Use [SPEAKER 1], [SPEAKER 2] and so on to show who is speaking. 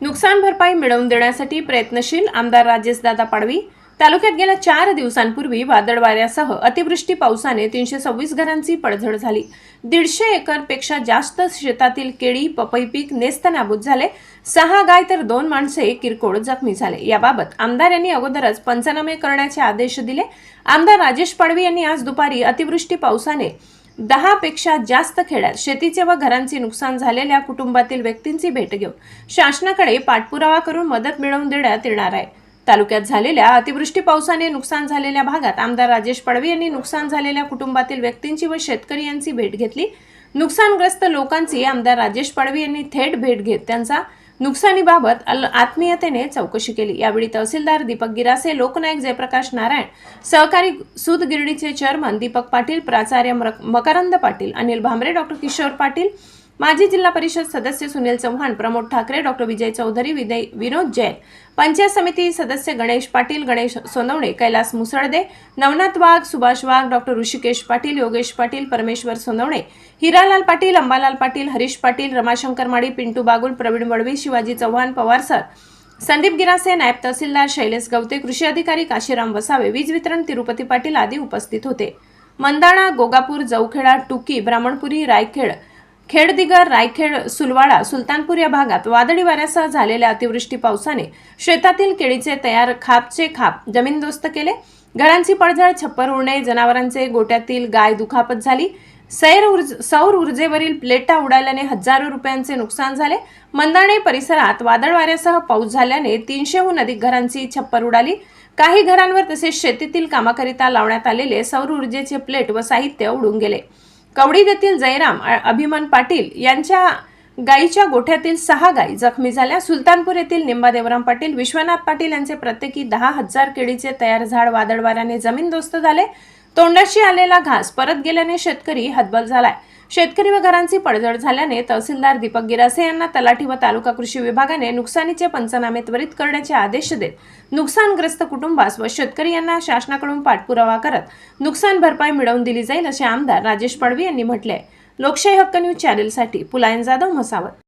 [SPEAKER 1] नुकसान भरपाई मिळवून देण्यासाठी प्रयत्नशील आमदार राजेशदादा पाडवी तालुक्यात गेल्या चार दिवसांपूर्वी वादळ वाऱ्यासह अतिवृष्टी पावसाने तीनशे सव्वीस घरांची पडझड झाली. दीडशे एकरपेक्षा जास्त शेतातील केळी पपई पीक नेस्तनाबूत झाले. सहा गाय तर दोन माणसे किरकोळ जखमी झाले. याबाबत आमदार यांनी अगोदरच पंचनामे करण्याचे आदेश दिले. आमदार राजेश पाडवी यांनी आज दुपारी अतिवृष्टी पावसाने दहापेक्षा जास्त खेड्यात शेतीचे व घरांचे नुकसान झालेल्या कुटुंबातील व्यक्तींची भेट घेऊन शासनाकडे पाठपुरावा करून मदत मिळवून देण्यात येणार आहे. तालुक्यात झालेल्या अतिवृष्टी पावसाने नुकसान झालेल्या भागात आमदार राजेश पडवी यांनी नुकसान झालेल्या कुटुंबातील व्यक्तींची व शेतकरी यांची भेट घेतली. नुकसानग्रस्त लोकांची आमदार राजेश पडवी यांनी थेट भेट घेत त्यांचा नुकसानीबाबत अल- आत्मीयतेने चौकशी केली. यावेळी तहसीलदार दीपक गिरासे लोकनायक जयप्रकाश नारायण सहकारी सूद गिरडीचे चेअरमन दीपक पाटील प्राचार्य मकरंद पाटील अनिल भांबरे डॉक्टर किशोर पाटील माजी जिल्हा परिषद सदस्य सुनील चव्हाण प्रमोद ठाकरे डॉक्टर विजय चौधरी विदय विनोद जैन पंचायत समिती सदस्य गणेश पाटील गणेश सोनवणे कैलास मुसळदे नवनाथ वाघ सुभाष वाघ डॉक्टर ऋषिकेश पाटील योगेश पाटील परमेश्वर सोनवणे हिरालाल पाटील अंबालाल पाटील हरीश पाटील रमाशंकर माडी पिंटू बागुल प्रवीण वडवी शिवाजी चव्हाण पवार सर संदीप गिरासे नायब तहसीलदार शैलेश गवते कृषी अधिकारी काशीराम वसावे वीज वितरण तिरुपती पाटील आदी उपस्थित होते. मंदाणा गोगापूर जवखेडा टुकी ब्राह्मणपुरी रायखेड खेडदिगर रायखेड सुलवाडा सुलतानपूर या भागात वादळी वाऱ्यासह झालेल्या अतिवृष्टी पावसाने शेतातील केळीचे तयार खापचे खाप जमीनदोस्त केले. घरांची पडझड छप्पर उडणे जनावरांचे गोट्यातील गाय दुखापत झाली. सैर ऊर्ज सौर ऊर्जेवरील प्लेटा उडाल्याने हजारो रुपयांचे नुकसान झाले. मंदाणे परिसरात वादळ वाऱ्यासह पाऊस झाल्याने तीनशेहून अधिक घरांची छप्पर उडाली. काही घरांवर तसेच शेतीतील कामाकरिता लावण्यात आलेले सौर ऊर्जेचे प्लेट व साहित्य उडून गेले. कवडीद येथील जयराम अभिमान पाटील यांच्या गायीच्या गोठ्यातील सहा गायी जखमी झाल्या. सुलतानपूर येथील निंबा देवराम पाटील विश्वनाथ पाटील यांचे प्रत्येकी दहा हजार केळीचे तयार झाड वादळ वाऱ्याने जमीनदोस्त झाले. तोंडाशी आलेला घास परत गेल्याने शेतकरी हतबल झालाय. शेतकरी व घरांची पडझड झाल्याने तहसीलदार दीपक गिरासे यांना तलाठी व तालुका कृषी विभागाने नुकसानीचे पंचनामे त्वरित करण्याचे आदेश देत नुकसानग्रस्त कुटुंबास व शेतकरी यांना शासनाकडून पाठपुरावा करत नुकसान भरपाई मिळवून दिली जाईल असे आमदार राजेश पडवी यांनी म्हटले आहे लोकशाही हक्क न्यूज चॅनेलसाठी पुलायन जाधव म्हसावत